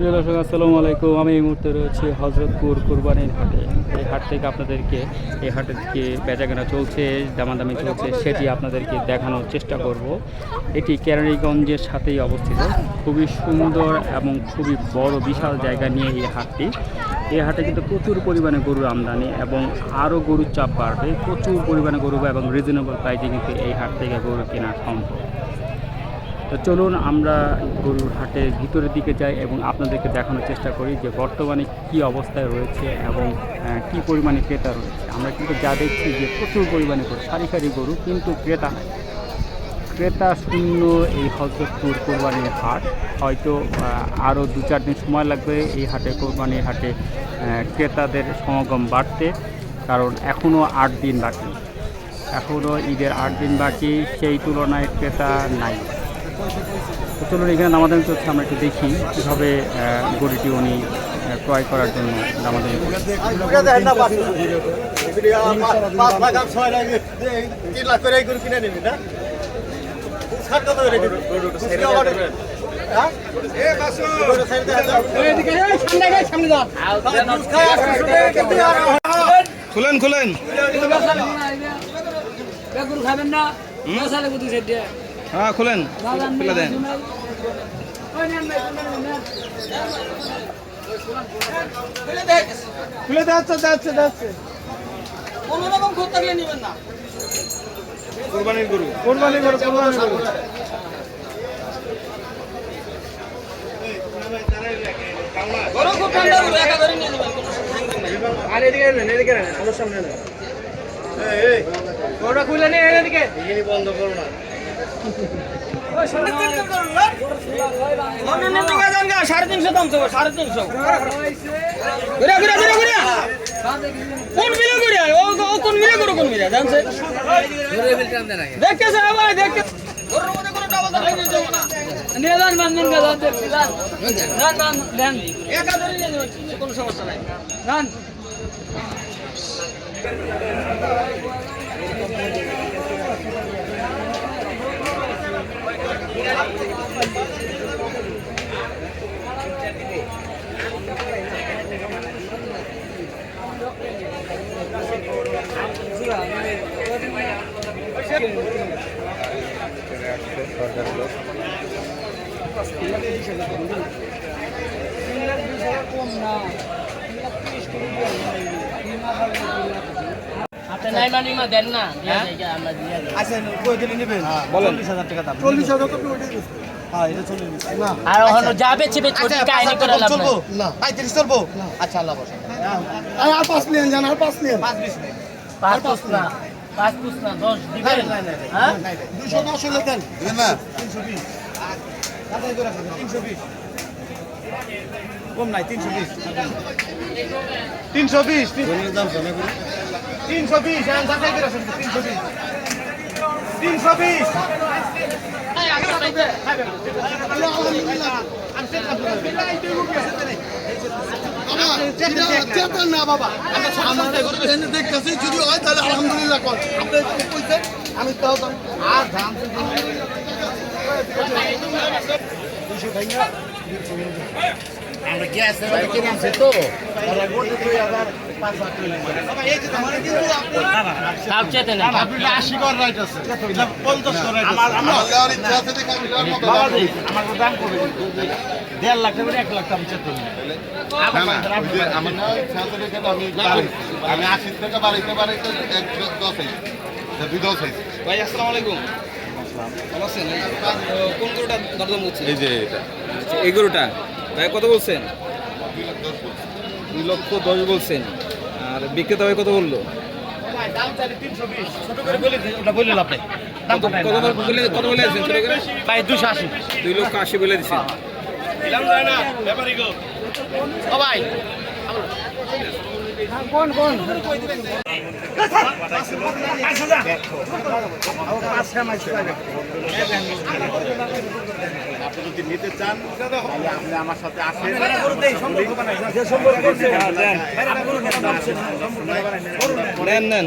প্রিয় দর্শক, আসসালামু আলাইকুম। আমি এই মুহূর্তে রয়েছি হজরতপুর কুরবানির হাটে। এই হাট থেকে আপনাদেরকে, এই হাটে থেকে বেচাকেনা চলছে, দামাদামি চলছে, সেটি আপনাদেরকে দেখানোর চেষ্টা করব। এটি কেরানীগঞ্জের সাথেই অবস্থিত। খুবই সুন্দর এবং খুবই বড়, বিশাল জায়গা নিয়ে এই হাটটি। এই হাটে কিন্তু প্রচুর পরিমাণে গরুর আমদানি এবং আরও গরুর চাপ বাড়বে। প্রচুর পরিমাণে গরু এবং রিজনেবল প্রাইসে কিন্তু এই হাট থেকে গরু কেনা সম্ভব। তো চলুন আমরা গরুর হাটের ভিতরের দিকে যাই এবং আপনাদেরকে দেখানোর চেষ্টা করি যে বর্তমানে কি অবস্থায় রয়েছে এবং কি পরিমাণে ক্রেতা রয়েছে। আমরা কিন্তু যা দেখছি যে প্রচুর পরিমাণে গরু সারি সারি গরু, কিন্তু ক্রেতা নাই। ক্রেতা শূন্য এই হজরতপুর কোরবানির হাট। হয়তো আরও দু চার দিন সময় লাগবে এই হাটে, কোরবানির হাটে ক্রেতাদের সমাগম বাড়তে। কারণ এখনও আট দিন বাকি। এখনও ঈদের আট দিন বাকি, সেই তুলনায় ক্রেতা নাই। চলুন এখানে দামাদামি চলছে আমরা একটু দেখি কীভাবে গরুটি উনি ক্রয় করার জন্য দামাদামি হ্যাঁ? খুলেন খুলেন খাবেন না হ্যাঁ খুলেন। খুলে দেন। নেন নেন নেন খুলে যাচ্ছে যাচ্ছে যাচ্ছে। কোনো রকম খোঁজ থাকলে নেবেন না। কোরবানির গরু। কোরবানি গরু কোরবানি গরু। আর এদিকে নেন এদিকে নেন আমার সামনে নেন এই, এই, গরুটা খুলে নিয়ে এদিকে। বন্ধ করো না অন্য নিতে গেছেন গা সাড়ে তিনশো দাম তো সাড়ে তিনশো ঘুরে ঘুরে ঘুরে ঘুরে কোন মিলে ঘুরে কোন মিলে করো কোন যান আপনি নাই মানি মা দেন না দিয়ে যাই আমরা দিয়ে যাই আচ্ছা কই দিলে নেবেন বলেন। চল্লিশ হাজার টাকা দাম চল্লিশ হাজার তো হ্যাঁ এটা চল্লিশ না আর ওখানে যাবে চিবে কাহিনী করে লাভ চলবো না পঁয়ত্রিশ চলবো আচ্ছা আল্লাহ আর পাঁচ নিন জান আর পাঁচ নিন পাঁচ বিশ পাঁচ না পাঁচ পুষ না দশ দিবেন? হ্যাঁ? দুশো দশ হলে দেন। না? তিনশো বিশ। তিনশো বিশ। কম নাই তিনশো বিশ। তিনশো বিশ তিনশো বিশ। তিনশো বিশ তিনশো বিশ। না বাবা। দেখতেছি যদি হয় তাহলে আলহামদুলিল্লাহ কর। আমি তাও আর দাম আমরা গ্যাস তো দাম কমে দেড় লাখ টাকা এক লাখ টাকা আমি আশি থেকে বাড়াইতে বাড়াইতে এক দশ হয়েছে। দুই দশ হয়েছে। ভাই আসসালামু আলাইকুম। এই, কোন গরুটা দরদাম হচ্ছে এই যে এটা। আচ্ছা, এই গরুটা ভাই কত বলছেন? দুই লক্ষ দশ বলছেন। আর বিক্রেতা ভাই কত বলল? কত কত বলে কত বলে আছেন দুই লক্ষ আশি বলে দিচ্ছেন ও ভাই। আপনি যদি নিতে চান তাহলে আপনি আমার সাথে আসেন। নেন। নেন।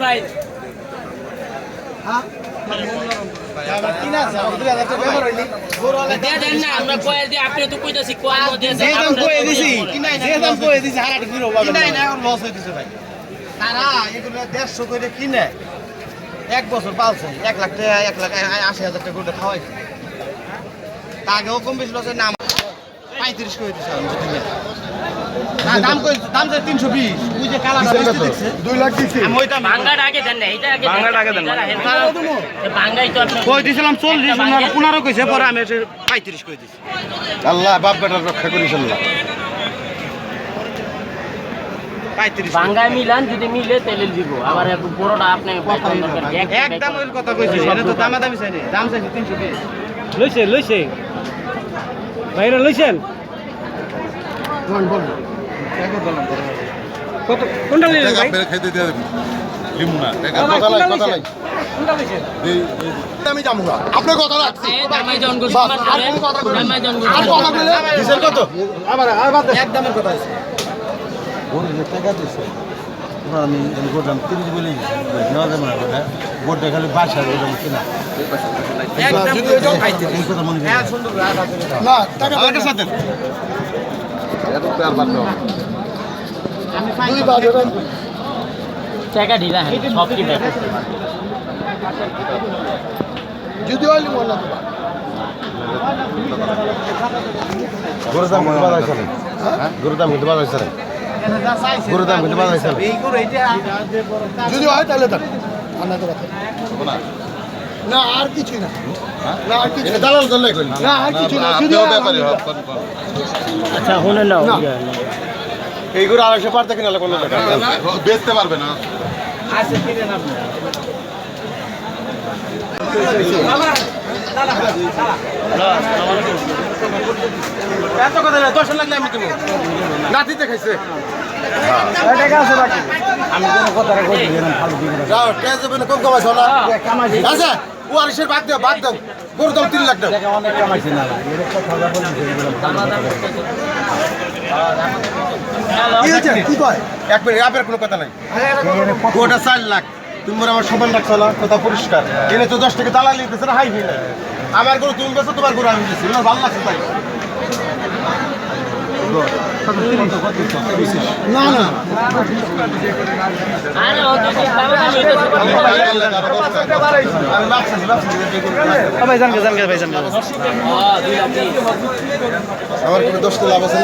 ভাই। দিয়ে দেন আমরা কয়ে দিয়ে আপনি তো কইতাছি কয় মধ্যে কয়ে দিছি কয়ে দিছি হারাটি ফিরো পাবেন কিনাই না এখন লস হইতেছে ভাই। তারা এগুলো দেড়শো করে কিনে এক বছর পালছে এক লাখ টাকা এক লাখ আশি হাজার টাকা করে খাওয়াইছে তা আগেও কম বেশি লসের নাম পঁয়ত্রিশ করে দিছে আমি দাম দাম তিনশো বিশ। ওই যে কালাটা বেশি দেখছে। দুই লাখ দিছি। আমি ওইটা ভাঙ্গাটা আগে দেন না এটা আগে ভাঙ্গাটা আগে দেন না। ভাঙ্গাই তো আপনি কই দিছিলাম চল্লিশ পনেরো কইছে পরে আমি পঁয়ত্রিশ করে দিছি। আল্লাহ বাপ বেটার রক্ষা করিস আল্লাহ। পঁয়ত্রিশ মিলান যদি মিলে তাহলে দিব। আবার একটু আপনি একদম ওই কথা কইছি এটা তো দামাদামি চাইনি দাম চাইছি তিনশো বিশ। লইছে লইছে। ভাইরা লইছেন? কত কোনটা টাকা ভাই? খাইতে দিয়ে দেবি। লিমু না টাকা কথা লাই কথা লাই। আমি যাব না আপনার কথা রাখছি। বাস, আর কথা বলে ডিজেল কত? আবার আর বাদ একদমের কথা আছে। গরু টাকা দিছে। আমি আমি তিরিশ বলে নেওয়া যাবে না ওটা গোটা খালি বাইশ ওরকম কিনা। মনে না টাকা সাথে টাকা ঢিলা হ্যাঁ সব কি ব্যাপার যদি হইলি মনে গরুর দাম কিন্তু বাজার চলে গরুর দাম কিন্তু বাজার চলে গরুর দাম কিন্তু বাজার চলে যদি হয় তাহলে দেন না। না আর কিছু না। না আর কিছু দালাল না আর না। হবে আচ্ছা শুনে নাও এই গরু আড়াইশো পারতে কিনা কোনো টাকা বেচতে পারবে না। এত কথা না দশ লাগলে আমি দেবো নাতিতে খাইছে। আমি কোনো কথা কম কামাইছো না। আচ্ছা ও আরিসের বাদ দাও বাদ দাও। গরু দাম তিন লাখ দাও। কি কয়? এক মিনিট আপনার কোনো কথা নাই। গোটা চার লাখ। তুমি আমার সমান রাখছো না কথা পরিষ্কার। এনে তো দশ টাকা দালালি দিতেছে না হাই না আমার গরু তুমি বেছো তোমার গরু আমি দিচ্ছি ভালো লাগছে তাই। আমার কোনো তো লাভ আছে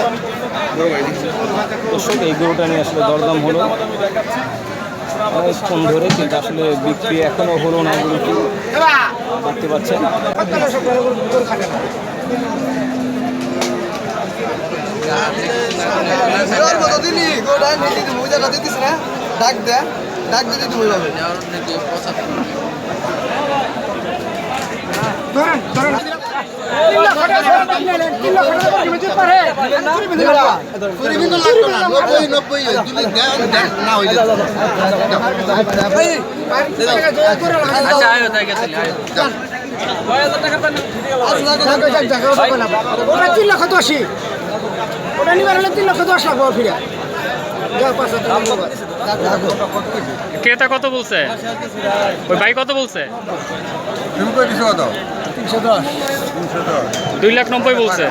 না এই গরুটা নিয়ে আসলে দরদাম হলো। অনেকক্ষণ ধরে, কিন্তু আসলে বিক্রি এখনও হলো না গরুটি। দেখতে পাচ্ছেন। ডাক দে ডাক দিতে তুমি যাবে নব্বই নব্বই না হইলে ওটা নিবার হলে তিন লক্ষ দশ লাখ ফিরে। টাকা নিবার। ক্রেতা কত বলছে? ওই ভাই কত বলছে? দুই লাখ নব্বই বলছে।